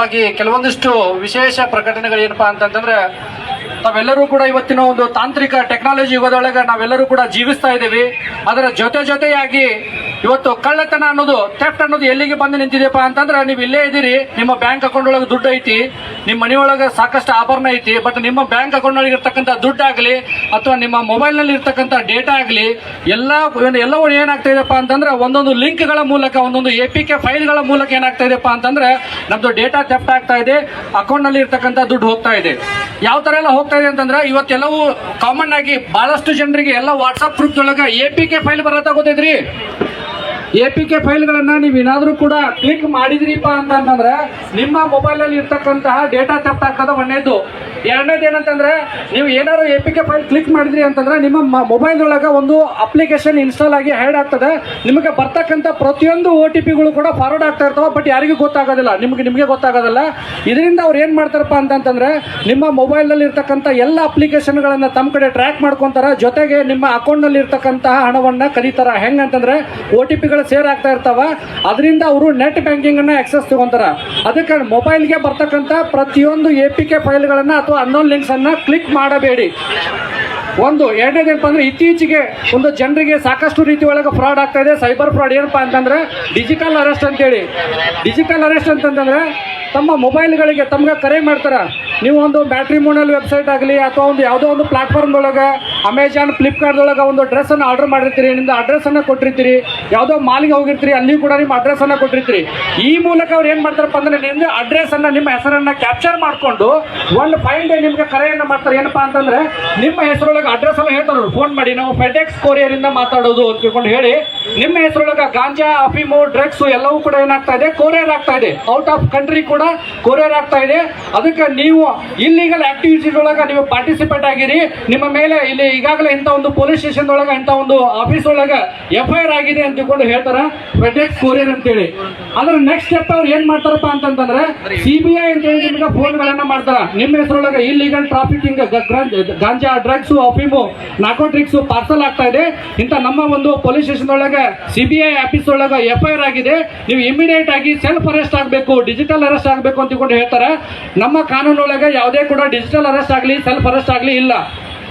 ಹಾಗೆ ಕೆಲವೊಂದಿಷ್ಟು ವಿಶೇಷ ಪ್ರಕಟಣೆಗಳು ಏನಪ್ಪಾ ಅಂತಂದ್ರೆ ತಾವೆಲ್ಲರೂ ಕೂಡ ಇವತ್ತಿನ ಒಂದು ತಾಂತ್ರಿಕ ಟೆಕ್ನಾಲಜಿ ಯುಗದೊಳಗೆ ನಾವೆಲ್ಲರೂ ಕೂಡ ಜೀವಿಸ್ತಾ ಇದ್ದೀವಿ. ಅದರ ಜೊತೆ ಜೊತೆಯಾಗಿ ಇವತ್ತು ಕಳ್ಳತನ ಅನ್ನೋದು ಥೆಫ್ಟ್ ಅನ್ನೋದು ಎಲ್ಲಿಗೆ ಬಂದು ನಿಂತಿದೆಯಪ್ಪ ಅಂತಂದ್ರೆ ನೀವು ಇಲ್ಲೇ ಇದ್ದೀರಿ, ನಿಮ್ಮ ಬ್ಯಾಂಕ್ ಅಕೌಂಟ್ ಒಳಗೆ ದುಡ್ಡು ಐತಿ, ನಿಮ್ಮ ಮನೆಯೊಳಗೆ ಸಾಕಷ್ಟು ಆಭರಣ ಐತಿ ಬಟ್ ನಿಮ್ಮ ಬ್ಯಾಂಕ್ ಅಕೌಂಟ್ ಒಳಗೆ ಇರ್ತಕ್ಕಂಥ ದುಡ್ಡು ಆಗಲಿ, ಅಥವಾ ನಿಮ್ಮ ಮೊಬೈಲ್ನಲ್ಲಿ ಇರ್ತಕ್ಕಂಥ ಡೇಟಾ ಆಗಲಿ, ಎಲ್ಲ, ಎಲ್ಲವೂ ಏನಾಗ್ತಾ ಇದೆಯಪ್ಪ ಅಂತಂದ್ರೆ ಒಂದೊಂದು ಲಿಂಕ್ಗಳ ಮೂಲಕ, ಒಂದೊಂದು ಎ ಪಿ ಕೆ ಫೈಲ್ಗಳ ಮೂಲಕ ಏನಾಗ್ತಾ ಇದೆಯಪ್ಪ ಅಂತಂದ್ರೆ ನಮ್ದು ಡೇಟಾ ಥೆಫ್ಟ್ ಆಗ್ತಾ ಇದೆ ಅಕೌಂಟ್ನಲ್ಲಿ ಇರ್ತಕ್ಕಂಥ ದುಡ್ಡು ಹೋಗ್ತಾ ಇದೆ. ಯಾವ ತರ ಎಲ್ಲ ಹೋಗ್ತಾ ಇದೆ ಅಂತಂದ್ರೆ ಇವತ್ತೆಲ್ಲವೂ ಕಾಮನ್ ಆಗಿ ಬಹಳಷ್ಟು ಜನರಿಗೆ ಎಲ್ಲ ವಾಟ್ಸಪ್ ಗ್ರೂಪ್ ಒಳಗ ಎ ಪಿ ಕೆ ಫೈಲ್ ಬರತ್ತ ಗೊತ್ತೈತ್ರಿ? ಎ ಪಿ ಕೆ ಫೈಲ್ಗಳನ್ನು ನೀವು ಏನಾದರೂ ಕೂಡ ಕ್ಲಿಕ್ ಮಾಡಿದ್ರಿಪ್ಪ ಅಂತಂದ್ರೆ, ನಿಮ್ಮ ಮೊಬೈಲ್ ಅಲ್ಲಿ ಇರ್ತಕ್ಕಂತಹ ಡೇಟಾ ತಪ್ಪ ಹಾಕೋದು ಒಂದೇದು. ಎರಡನೇದು ಏನಂತಂದ್ರೆ ನೀವು ಏನಾದ್ರು A P K file click ಮಾಡಿದ್ರಿ ಅಂತಂದ್ರೆ, ನಿಮ್ಮ ಮೊಬೈಲ್ ಒಳಗ ಒಂದು ಅಪ್ಲಿಕೇಶನ್ ಇನ್ಸ್ಟಾಲ್ ಆಗಿ ಹ್ಯಾಡ್ ಆಗ್ತದೆ. ನಿಮಗೆ ಬರ್ತಕ್ಕಂಥ ಪ್ರತಿಯೊಂದು ಓ ಟಿ ಪಿಗಳು ಕೂಡ ಫಾರ್ವರ್ಡ್ ಆಗ್ತಾ ಇರ್ತವೆ ಬಟ್ ಯಾರಿಗೂ ಗೊತ್ತಾಗೋದಿಲ್ಲ. ನಿಮ್ಗೆ, ನಿಮಗೆ ಗೊತ್ತಾಗೋದಿಲ್ಲ. ಇದರಿಂದ ಅವ್ರು ಏನು ಮಾಡ್ತಾರಪ್ಪ ಅಂತಂತಂದ್ರೆ ನಿಮ್ಮ ಮೊಬೈಲ್ನಲ್ಲಿ ಇರ್ತಕ್ಕಂಥ ಎಲ್ಲ ಅಪ್ಲಿಕೇಶನ್ಗಳನ್ನು ತಮ್ಮ ಕಡೆ ಟ್ರ್ಯಾಕ್ ಮಾಡ್ಕೊಂತಾರ. ಜೊತೆಗೆ ನಿಮ್ಮ ಅಕೌಂಟ್ನಲ್ಲಿ ಇರ್ತಕ್ಕಂತಹ ಹಣವನ್ನ ಕದೀತಾರ ಹೆಂಗಂತಂದ್ರೆ ಓ ಟಿ ಪಿಗಳು ಸೇರ್ ಆಗ್ತಾ ಇರ್ತಾವ, ಅದರಿಂದ ಅವರು ನೆಟ್ ಬ್ಯಾಂಕಿಂಗ್ ಅನ್ನ ಆಕ್ಸೆಸ್ ತಗೊಂತಾರ. ಅದಕ್ಕೆ ಮೊಬೈಲ್ಗೆ ಬರ್ತಕ್ಕಂಥ ಪ್ರತಿಯೊಂದು ಎ ಪಿ ಕೆ ಫೈಲ್ಗಳನ್ನು ಅಥವಾ ಅನ್ನೋನ್ ಲಿಂಕ್ಸ್ ಅನ್ನ ಕ್ಲಿಕ್ ಮಾಡಬೇಡಿ. ಒಂದು ಎರಡನೇದೇನಪ್ಪ ಅಂದ್ರೆ ಇತ್ತೀಚೆಗೆ ಒಂದು ಜನರಿಗೆ ಸಾಕಷ್ಟು ರೀತಿ ಒಳಗೆ ಫ್ರಾಡ್ ಆಗ್ತಾ ಇದೆ. ಸೈಬರ್ ಫ್ರಾಡ್ ಏನಪ್ಪಾ ಅಂತಂದ್ರೆ ಡಿಜಿಟಲ್ ಅರೆಸ್ಟ್ ಅಂತೇಳಿ. ಡಿಜಿಟಲ್ ಅರೆಸ್ಟ್ ಅಂತಂದ್ರೆ ತಮ್ಮ ಮೊಬೈಲ್ಗಳಿಗೆ ತಮ್ಗೆ ಕರೆ ಮಾಡ್ತಾರ. ನೀವು ಒಂದು ಮ್ಯಾಟ್ರಿಮೋನಲ್ ವೆಬ್ಸೈಟ್ ಆಗಲಿ ಅಥವಾ ಒಂದು ಯಾವುದೋ ಒಂದು ಪ್ಲಾಟ್ಫಾರ್ಮ್ದೊಳಗೆ ಅಮೆಜಾನ್ ಫ್ಲಿಪ್ಕಾರ್ಟ್ದೊಳಗೆ ಒಂದು ಡ್ರೆಸ್ಸನ್ನು ಆರ್ಡರ್ ಮಾಡಿರ್ತೀರಿ ನಿಮ್ಮದು ಅಡ್ರೆಸ್ಸನ್ನು ಕೊಟ್ಟಿರ್ತೀರಿ, ಯಾವುದೋ ಮಾಲಿಗೆ ಹೋಗಿರ್ತೀರಿ ಅಲ್ಲಿ ಕೂಡ ನಿಮ್ಮ ಅಡ್ರೆಸ್ಸನ್ನು ಕೊಟ್ಟಿರ್ತೀರಿ. ಈ ಮೂಲಕ ಅವ್ರು ಏನು ಮಾಡ್ತಾರಪ್ಪ ಅಂದ್ರೆ ನಿಮ್ಮದು ಅಡ್ರೆಸ್ಸನ್ನು ನಿಮ್ಮ ಹೆಸರನ್ನು ಕ್ಯಾಪ್ಚರ್ ಮಾಡಿಕೊಂಡು ಒಂದು ಫೈನ್ ಡೇ ನಿಮಗೆ ಕರೆಯನ್ನು ಮಾಡ್ತಾರೆ. ಏನಪ್ಪ ಅಂತಂದ್ರೆ, ನಿಮ್ಮ ಹೆಸರೊಳಗೆ ಅಡ್ರೆಸ್ ಎಲ್ಲ ಹೇಳ್ತಾರೆ ಫೋನ್ ಮಾಡಿ, ನಾವು ಫೆಡೆಕ್ಸ್ ಕೊರಿಯರಿಂದ ಮಾತಾಡೋದು ಅಂತ ತಿಳ್ಕೊಂಡು ಹೇಳಿ, ನಿಮ್ಮ ಹೆಸರೊಳಗೆ ಗಾಂಜಾ ಅಫೀಮು ಡ್ರಗ್ಸು ಎಲ್ಲವೂ ಕೂಡ ಏನಾಗ್ತಾ ಇದೆ ಕೊರಿಯರ್ ಆಗ್ತಾ ಇದೆ. ಔಟ್ ಆಫ್ ಕಂಟ್ರಿ ಕೂಡ ಕೊರಿಯರ್ ಆಗ್ತಾ ಇದೆ. ಅದಕ್ಕೆ ನೀವು ಇಲ್ಲಿಗಲ್ ಆಕ್ಟಿವಿಟೀಸ್ ಒಳಗೆ ನೀವು ಪಾರ್ಟಿಸಿಪೇಟ್ ಆಗಿರಿ. ನಿಮ್ಮ ಮೇಲೆ ಇಲ್ಲಿ ಈಗಾಗಲೇ ಇಂಥ ಒಂದು ಪೊಲೀಸ್ ಸ್ಟೇಷನ್ ಒಳಗೆ, ಇಂಥ ಒಂದು ಆಫೀಸ್ ಒಳಗೆ ಎಫ್ ಐ ಆರ್ ಆಗಿದೆ ಅಂತ ತಿಳ್ಕೊಂಡು ಹೇಳ್ತಾರೆ? ಪ್ರೊಜೆಕ್ಟ್ ಕೊರಿಯರ್ ಅಂತೇಳಿ. ಅದ್ರ ನೆಕ್ಸ್ಟ್ ಸ್ಟೆಪ್ ಅವ್ರು ಏನ್ ಮಾಡ್ತಾರಪ್ಪ ಅಂತಂದ್ರೆ ಸಿ ಬಿ ಐ ಅಂತ ಹೇಳಿ ನಿಮ್ಗೆ ಫೋನ್ಗಳನ್ನ ಮಾಡ್ತಾರ. ನಿಮ್ಮ ಹೆಸರೊಳಗೆ ಇಲ್ಲಿಗಲ್ ಟ್ರಾಫಿಕಿಂಗ್ ಗಾಂಜಾ ಡ್ರಗ್ಸ್ ಅಫೀಮು ನಾಕೋಟ್ರಿಕ್ಸ್ ಪಾರ್ಸಲ್ ಆಗ್ತಾ ಇದೆ. ಇಂಥ ನಮ್ಮ ಒಂದು ಪೊಲೀಸ್ ಸ್ಟೇಷನ್ ಒಳಗೆ ಸಿ ಬಿ ಐ ಆಫೀಸ್ ಒಳಗೆ ಎಫ್ ಐ ಆರ್ ಆಗಿದೆ. ನೀವು ಇಮಿಡಿಯೇಟ್ ಆಗಿ ಸೆಲ್ಫ್ ಅರೆಸ್ಟ್ ಆಗಬೇಕು ಡಿಜಿಟಲ್ ಅರೆಸ್ಟ್ ಆಗಬೇಕು ಅಂತ ಹೇಳ್ತಾರೆ. ನಮ್ಮ ಕಾನೂನೊಳಗೆ ಯಾವುದೇ ಕೂಡ ಡಿಜಿಟಲ್ ಅರೆಸ್ಟ್ ಆಗಲಿ ಸೆಲ್ಫ್ ಅರೆಸ್ಟ್ ಆಗಲಿ ಇಲ್ಲ.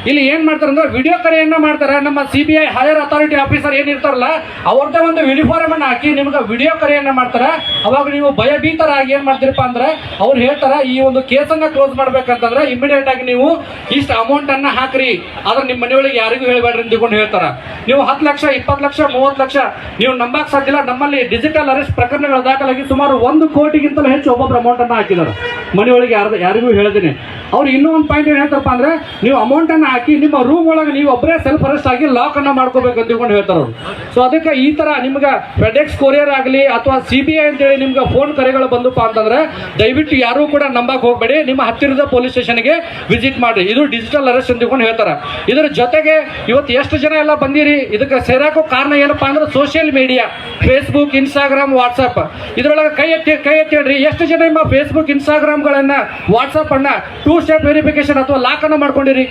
ಇಲ್ಲಿ ಏನ್ ಮಾಡ್ತಾರೆ ಅಂದ್ರೆ ವಿಡಿಯೋ ಕರೆಯನ್ನು ಮಾಡ್ತಾರೆ. ನಮ್ಮ C B I higher authority officer ಏನಿರ್ತಾರಲ್ಲ ಅವ್ರದ್ದೇ ಒಂದು ಯೂನಿಫಾರ್ಮ್ ಅನ್ನು ಹಾಕಿ ನಿಮ್ಗೆ ವಿಡಿಯೋ ಕರೆಯನ್ನು ಮಾಡ್ತಾರೆ. ಅವಾಗ ನೀವು ಭಯಭೀತರಾಗಿ ಏನು ಮಾಡ್ತೀರಪ್ಪ ಅಂದ್ರೆ, ಅವ್ರು ಹೇಳ್ತಾರ, ಈ ಒಂದು ಕೇಸನ್ನ ಕ್ಲೋಸ್ ಮಾಡ್ಬೇಕಂತಂದ್ರೆ ಇಮಿಡಿಯೇಟ್ ಆಗಿ ನೀವು ಇಷ್ಟು ಅಮೌಂಟ್ ಹಾಕ್ರಿ. ಆದ್ರೆ ನಿಮ್ಮ ಮನೆಯೊಳಗೆ ಯಾರಿಗೂ ಹೇಳ್ಬೇಡ್ರಿ ಅಂತ ಹೇಳ್ತಾರ. ನೀವು ಹತ್ತು ಲಕ್ಷ, ಇಪ್ಪತ್ತು ಲಕ್ಷ, ಮೂವತ್ತು ಲಕ್ಷ, ನೀವು ನಂಬಕ್ ಸಾಧ್ಯ ಇಲ್ಲ. ನಮ್ಮಲ್ಲಿ ಡಿಜಿಟಲ್ ಅರೆಸ್ಟ್ ಪ್ರಕರಣಗಳು ದಾಖಲಾಗಿ ಸುಮಾರು ಒಂದು ಕೋಟಿಗಿಂತಲೂ ಹೆಚ್ಚು ಒಬ್ಬೊಬ್ಬರು ಅಮೌಂಟನ್ನು ಹಾಕಿದ್ದಾರೆ. ಮನೆಯೊಳಗೆ ಯಾರು ಯಾರಿಗೂ ಹೇಳಿದ್ದೀನಿ ಅವ್ರು ಇನ್ನೂ ಒಂದು ಪಾಯಿಂಟ್ ಏನು ಹೇಳ್ತಾರಪ್ಪ ಅಂದ್ರೆ, ನೀವು ಅಮೌಂಟ್ ಅನ್ನ ಹಾಕಿ ನಿಮ್ಮ ರೂಮ್ ಒಳಗೆ ನೀವು ಒಬ್ಬರೇ ಸೆಲ್ಫ್ ಅರೆಸ್ಟ್ ಆಗಿ ಲಾಕ್ ಅನ್ನ ಮಾಡ್ಕೋಬೇಕು ಅಂತ ತಿಳ್ಕೊಂಡು ಹೇಳ್ತಾರೆ ಅವರು. ಸೊ ಅದಕ್ಕೆ ಈ ತರ ನಿಮ್ಗೆ ಫೆಡೆಕ್ಸ್ ಕೊರಿಯರ್ ಆಗಲಿ ಅಥವಾ ಸಿ ಬಿ ಐ ಅಂತೇಳಿ ನಿಮ್ಗೆ ಫೋನ್ ಕರೆಗಳು ಬಂದಪ್ಪ ಅಂತಂದ್ರೆ, ದಯವಿಟ್ಟು ಯಾರೂ ಕೂಡ ನಂಬಕ್ ಹೋಗಬೇಡಿ. ನಿಮ್ಮ ಹತ್ತಿರದ ಪೊಲೀಸ್ ಸ್ಟೇಷನ್ಗೆ ವಿಸಿಟ್ ಮಾಡಿ ಇದು ಡಿಜಿಟಲ್ ಅರೆಸ್ಟ್ ಅಂತ ತಿಳ್ಕೊಂಡು ಹೇಳ್ತಾರೆ. ಇದರ ಜೊತೆಗೆ ಇವತ್ತು ಎಷ್ಟು ಜನ ಎಲ್ಲ ಬಂದಿರಿ? ಇದಕ್ಕೆ ಸೇರಾಕೋ ಕಾರಣ ಏನಪ್ಪಾ ಅಂದ್ರೆ social media Facebook Instagram WhatsApp ಇದರೊಳಗೆ ಕೈ ಎತ್ತಿ ಕೈ ಎತ್ತಿ ಹೇಳ್ರಿ ಎಷ್ಟು ಜನ ನಿಮ್ಮ ಫೇಸ್ಬುಕ್ ಇನ್ಸ್ಟಾಗ್ರಾಮ್ಗಳನ್ನು ವಾಟ್ಸಪ್ ಅನ್ನ ಟೂ ಸ್ಟೆಪ್ ವೆರಿಫಿಕೇಶನ್ ಅಥವಾ ಲಾಕ್ ಅನ್ನ ಮಾಡ್ಕೊಂಡಿರಿ.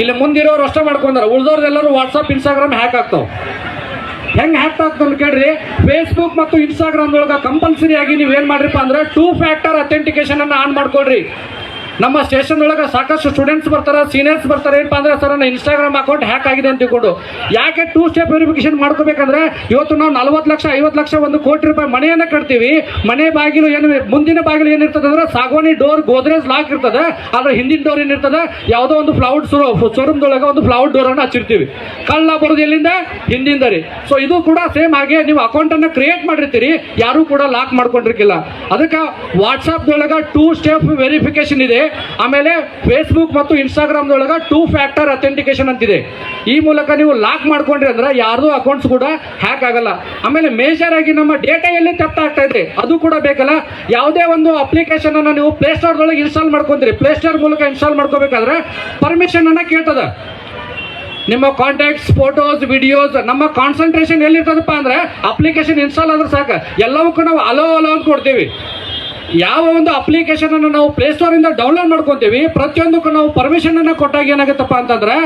ಇಲ್ಲಿ ಮುಂದಿರೋರು ಅಷ್ಟೇ ಮಾಡ್ಕೊಂಡಾರ. ಉಳಿದವ್ರದೆಲ್ಲರೂ ವಾಟ್ಸಪ್ ಇನ್ಸ್ಟಾಗ್ರಾಮ್ ಹ್ಯಾಕ್ ಆಗ್ತಾವೆ. ಹೆಂಗ್ ಹ್ಯಾಕ್ ಆಗ್ತಾವ ಕೇಳ್ರಿ. ಫೇಸ್ಬುಕ್ ಮತ್ತು ಇನ್ಸ್ಟಾಗ್ರಾಮ್ ಒಳಗ ಕಂಪಲ್ಸರಿ ಆಗಿ ನೀವು ಏನು ಮಾಡ್ರಿಪ್ಪ ಅಂದ್ರೆ ಟೂ ಫ್ಯಾಕ್ಟರ್ ಅಥೆಂಟಿಕೇಶನ್ ಅನ್ನ ಆನ್ ಮಾಡ್ಕೊಳ್ರಿ. ನಮ್ಮ ಸ್ಟೇಷನ್ ಒಳಗೆ ಸಾಕಷ್ಟು ಸ್ಟೂಡೆಂಟ್ಸ್ ಬರ್ತಾರೆ ಸೀನಿಯರ್ಸ್ ಬರ್ತಾರೆ. ಏನಪ್ಪ ಅಂದ್ರೆ ಸರ್, ನನ್ನ ಇನ್ಸ್ಟಾಗ್ರಾಮ್ ಅಕೌಂಟ್ ಹ್ಯಾಕ್ ಆಗಿದೆ ಅಂತ ತಿಳ್ಕೊಂಡು. ಯಾಕೆ ಟೂ ಸ್ಟೆಪ್ ವೆರಿಫಿಕೇಶನ್ ಮಾಡ್ಕೋಬೇಕಂದ್ರೆ ಇವತ್ತು ನಾವು ನಲ್ವತ್ತು ಲಕ್ಷ, ಐವತ್ತು ಲಕ್ಷ ಒಂದು ಕೋಟಿ ರೂಪಾಯಿ ಮನೆಯನ್ನು ಕಟ್ತೀವಿ. ಮನೆ ಬಾಗಿಲು ಏನು, ಮುಂದಿನ ಬಾಗಿಲು ಏನಿರ್ತದೆ ಅಂದ್ರೆ ಸಾಗವಾನಿ ಡೋರ್ ಗೋದ್ರೇಜ್ ಲಾಕ್ ಇರ್ತದೆ. ಆದ್ರೆ ಹಿಂದಿನ ಡೋರ್ ಏನಿರ್ತದೆ, ಯಾವುದೋ ಒಂದು ಫ್ಲೌಡ್ ಶೋರೂಮ್ದೊಳಗೆ ಒಂದು ಫ್ಲೌಡ್ ಡೋರ್ ಅನ್ನ ಹಚ್ಚಿರ್ತೀವಿ. ಕಳ್ಳ ಬರೋದು ಎಲ್ಲಿಂದ? ಹಿಂದಿಂದ ರೀ. ಸೊ ಇದು ಕೂಡ ಸೇಮ್ ಹಾಗೆ ನೀವು ಅಕೌಂಟ್ ಅನ್ನ ಕ್ರಿಯೇಟ್ ಮಾಡಿರ್ತೀರಿ. ಯಾರು ಕೂಡ ಲಾಕ್ ಮಾಡ್ಕೊಂಡಿರ್ಕಿಲ್ಲ. ಅದಕ್ಕೆ ಒಳಗ ಟೂ ಸ್ಟೆಪ್ ವೆರಿಫಿಕೇಶನ್ ಇದೆ. ಆಮೇಲೆ ಫೇಸ್ಬುಕ್ ಮತ್ತು ಇನ್ಸ್ಟಾಗ್ರಾಮ್ ಒಳಗ ಟೂ ಫ್ಯಾಕ್ಟರ್ ಅಥೆಂಟಿಕೇಶನ್ ಅಂತಿದೆ. ಈ ಮೂಲಕ ನೀವು ಲಾಕ್ ಮಾಡ್ಕೊಂಡ್ರಿ ಅಂದ್ರೆ ಯಾರ್ದು ಅಕೌಂಟ್ಸ್ ಕೂಡ ಹ್ಯಾಕ್ ಆಗಲ್ಲ. ಆಮೇಲೆ ಮೇಜರ್ ಆಗಿ ನಮ್ಮ ಡೇಟಾ ಎಲ್ಲಿ ತಪ್ಪ ಆಗ್ತಾ ಇದೆ, ಅದು ಕೂಡ ಬೇಕಲ್ಲ. ಯಾವುದೇ ಒಂದು ಅಪ್ಲಿಕೇಶನ್ ಅನ್ನು ನೀವು ಪ್ಲೇ ಸ್ಟೋರ್ ಒಳಗೆ ಇನ್ಸ್ಟಾಲ್ ಮಾಡ್ಕೊಂತೀರಿ ಪ್ಲೇ ಸ್ಟೋರ್ ಮೂಲಕ ಇನ್ಸ್ಟಾಲ್ ಮಾಡ್ಕೋಬೇಕಾದ್ರೆ ಪರ್ಮಿಷನ್ ಅನ್ನ ಕೇಳ್ತದ. ನಿಮ್ಮ ಕಾಂಟ್ಯಾಕ್ಟ್ಸ್ ಫೋಟೋಸ್ ವಿಡಿಯೋಸ್ ನಮ್ಮ ಕಾನ್ಸಂಟ್ರೇಷನ್ ಎಲ್ಲಿರ್ತದಪ್ಪ ಅಂದ್ರೆ ಅಪ್ಲಿಕೇಶನ್ ಇನ್ಸ್ಟಾಲ್ ಆದ್ರೆ ಸಾಕು. ಎಲ್ಲವಕ್ಕೂ ನಾವು ಅಲೋ ಅಲೋ ಅಂತ ಕೊಡ್ತೀವಿ. ಯಾವ ಒಂದು ಅಪ್ಲಿಕೇಶನ್ ಅನ್ನು ನಾವು ಪ್ಲೇ ಸ್ಟೋರ್ ಇಂದ ಡೌನ್ಲೋಡ್ ಮಾಡ್ಕೊಂತೀವಿ, ಪ್ರತಿಯೊಂದಕ್ಕೂ ನಾವು ಪರ್ಮಿಷನ್ ಅನ್ನ ಕೊಟ್ಟಾಗ ಏನಾಗುತ್ತಪ್ಪ ಅಂತಂದ್ರೆ,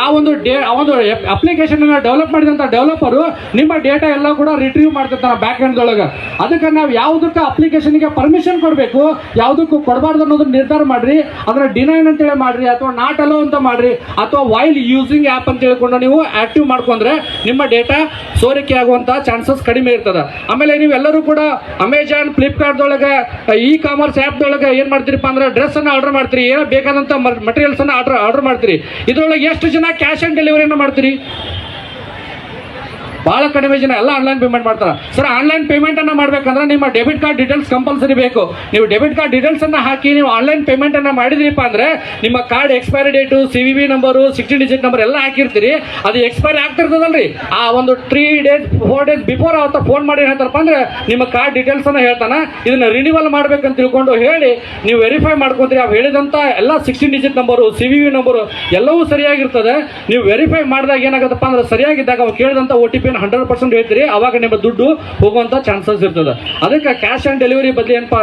ಆ ಒಂದು ಡೇ, ಆ ಒಂದು ಅಪ್ಲಿಕೇಶನ್ ಅನ್ನ ಡೆವಲಪ್ ಮಾಡಿದಂತ ಡೆವಲಪರು ನಿಮ್ಮ ಡೇಟಾ ಎಲ್ಲ ಕೂಡ ರಿಟ್ರೀವ್ ಮಾಡ್ತಿರ್ತಾರೆ ಬ್ಯಾಕ್ ಎಂಡ್ ಒಳಗೆ ಅದಕ್ಕೆ ನಾವು ಯಾವುದಕ್ಕೆ ಅಪ್ಲಿಕೇಶನ್ಗೆ ಪರ್ಮಿಷನ್ ಕೊಡಬೇಕು, ಯಾವುದಕ್ಕೂ ಕೊಡಬಾರ್ದು ಅನ್ನೋದನ್ನ ನಿರ್ಧಾರ ಮಾಡ್ರಿ, ಅದನ್ನ ಡಿನೈನ್ ಅಂತೇಳಿ ಮಾಡ್ರಿ, ಅಥವಾ ನಾಟ್ ಅಲೋ ಅಂತ ಮಾಡ್ರಿ, ಅಥವಾ ವೈಲ್ ಯೂಸಿಂಗ್ ಆ್ಯಪ್ ಅಂತ ಹೇಳ್ಕೊಂಡು ನೀವು ಆಕ್ಟಿವ್ ಮಾಡ್ಕೊಂಡ್ರೆ ನಿಮ್ಮ ಡೇಟಾ ಸೋರಿಕೆ ಆಗುವಂತ ಚಾನ್ಸಸ್ ಕಡಿಮೆ ಇರ್ತದೆ. ಆಮೇಲೆ ನೀವೆಲ್ಲರೂ ಕೂಡ ಅಮೆಜಾನ್ ಫ್ಲಿಪ್ಕಾರ್ಟ್ದೊಳಗೆ ಇ ಕಾಮರ್ಸ್ ಆ್ಯಪ್ದೊಳಗೆ ಏನು ಮಾಡ್ತೀರಿಪ್ಪ ಅಂದ್ರೆ ಡ್ರೆಸ್ ಅನ್ನು ಆರ್ಡರ್ ಮಾಡ್ತೀರಿ, ಏನೋ ಬೇಕಾದಂಥ ಮಟೀರಿಯಲ್ಸನ್ನು ಆರ್ಡರ್ ಆರ್ಡರ್ ಮಾಡ್ತೀರಿ. ಇದರೊಳಗೆ ಎಷ್ಟು ಜನ ಕ್ಯಾಶ್ ಆನ್ ಡೆಲಿವರಿಯನ್ನು ಮಾಡ್ತೀರಿ? ಬಹಳ ಕಡಿಮೆ ಜನ ಎಲ್ಲ ಆನ್ಲೈನ್ ಪೇಮೆಂಟ್ ಮಾಡ್ತಾರೆ. ಸರ್ ಆನ್ಲೈನ್ ಪೇಮೆಂಟ್ ಅನ್ನ ಮಾಡ್ಬೇಕಂದ್ರೆ ನಿಮ್ಮ ಡೆಬಿಟ್ ಕಾರ್ಡ್ ಡೀಟೇಲ್ಸ್ ಕಂಪಲ್ಸರಿ ಬೇಕು. ನೀವು ಡೆಬಿಟ್ ಕಾರ್ಡ್ ಡೀಟೇಲ್ಸ್ ಅನ್ನ ಹಾಕಿ ನೀವು ಆನ್ಲೈನ್ ಪೇಮೆಂಟ್ ಅನ್ನ ಮಾಡಿದ್ರಿಪ್ಪ ಅಂದ್ರೆ ನಿಮ್ಮ card expiry date C V V number sixty digit number ಎಲ್ಲ ಹಾಕಿರ್ತೀರಿ. ಅದು ಎಕ್ಸ್ಪೈರಿ ಆಗ್ತಿರ್ತದಲ್ರಿ ಆ ಒಂದು three days four days before ಅವತ್ತ ಫೋನ್ ಮಾಡಿ ಹೇಳ್ತಾರಪ್ಪ ಅಂದ್ರೆ ನಿಮ್ಮ ಕಾರ್ಡ್ ಡೀಟೇಲ್ಸನ್ನು ಹೇಳ್ತಾನೆ. ಇದನ್ನು ರಿನಿವಲ್ ಮಾಡ್ಬೇಕಂತ ತಿಳ್ಕೊಂಡು ಹೇಳಿ ನೀವು ವೆರಿಫೈ ಮಾಡ್ಕೊಂತೀರಿ. ಅವು ಹೇಳಿದಂತ ಎಲ್ಲ sixteen digit number C V V number ಎಲ್ಲವೂ ಸರಿಯಾಗಿರ್ತದೆ. ನೀವು ವೆರಿಫೈ ಮಾಡಿದಾಗ ಏನಾಗುತ್ತಪ್ಪ ಅಂದ್ರೆ ಸರಿಯಾಗಿದ್ದಾಗ ಅವ್ರು ಕೇಳಿದಂತ O T P hundred percent ಹೇಳ್ತೀರಿ, ಅವಾಗ ನಿಮ್ಮ ದುಡ್ಡು ಹೋಗುವಂತ ಚಾನ್ಸಸ್ ಇರ್ತದೆ. ಅದಕ್ಕೆ ಕ್ಯಾಶ್ ಆನ್ ಡೆಲಿವರಿ ಬದಲಿ ಏನಪ್ಪ